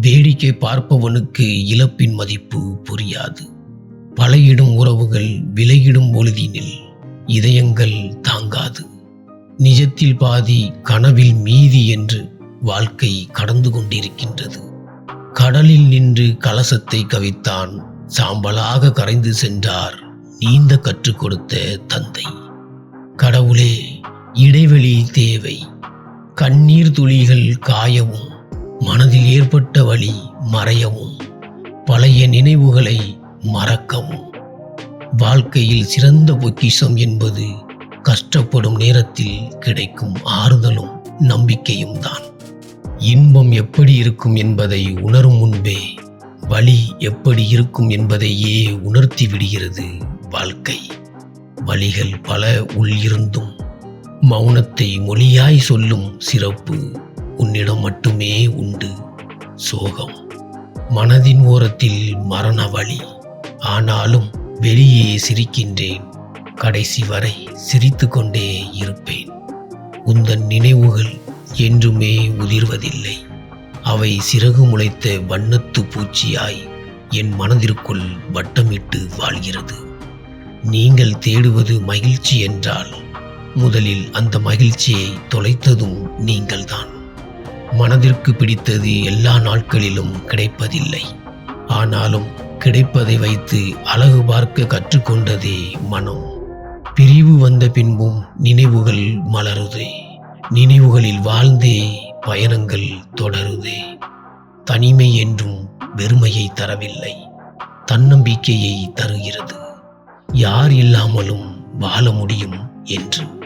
வேடிக்கை பார்ப்பவனுக்கு இழப்பின் மதிப்பு புரியாது. பழையிடும் உறவுகள் விலகிடும் பொழுதினில் இதயங்கள் தாங்காது. நிஜத்தில் பாதி கனவில் மீதி என்று வாழ்க்கை கடந்து கொண்டிருக்கின்றது. கடலில் நின்று கலசத்தை கவித்தான் சாம்பலாக கரைந்து சென்றார் நீந்த கற்றுக் கொடுத்த தந்தை. கடவுளே இடைவெளி தேவை. கண்ணீர் துளிகள் காயவும் மனதில் ஏற்பட்ட வழி மறையவும் பழைய நினைவுகளை மறக்கவும். வாழ்க்கையில் சிறந்த பொக்கிஷம் என்பது கஷ்டப்படும் நேரத்தில் கிடைக்கும் ஆறுதலும் நம்பிக்கையும் தான். இன்பம் எப்படி இருக்கும் என்பதை உணரும் முன்பே வழி எப்படி இருக்கும் என்பதையே உணர்த்தி விடுகிறது வாழ்க்கை. வழிகள் பல உள்ளிருந்தும் மௌனத்தை மொழியாய் சொல்லும் சிறப்பு உன்னிடம் மட்டுமே உண்டு சோகம். மனதின் ஓரத்தில் மரண வழி. ஆனாலும் வெளியே சிரிக்கின்றேன். கடைசி வரை சிரித்து கொண்டே இருப்பேன். உந்தன் நினைவுகள் என்றுமே உதிர்வதில்லை. அவை சிறகு முளைத்த வண்ணத்து பூச்சியாய் என் மனதிற்குள் வட்டமிட்டு வாழ்கிறது. நீங்கள் தேடுவது மகிழ்ச்சி என்றால் முதலில் அந்த மகிழ்ச்சியை தொலைத்ததும் நீங்கள்தான். மனதிற்கு பிடித்தது எல்லா நாட்களிலும் கிடைப்பதில்லை. ஆனாலும் கிடைப்பதை வைத்து அழகு பார்க்க கற்றுக்கொண்டதே மனம். பிரிவு வந்த பின்பும் நினைவுகள் மலருதே. நினைவுகளில் வாழ்ந்தே பயணங்கள் தொடருதே. தனிமை என்றும் வெறுமையை தரவில்லை. தன்னம்பிக்கையை தருகிறது. யார் இல்லாமலும் வாழ முடியும் என்று.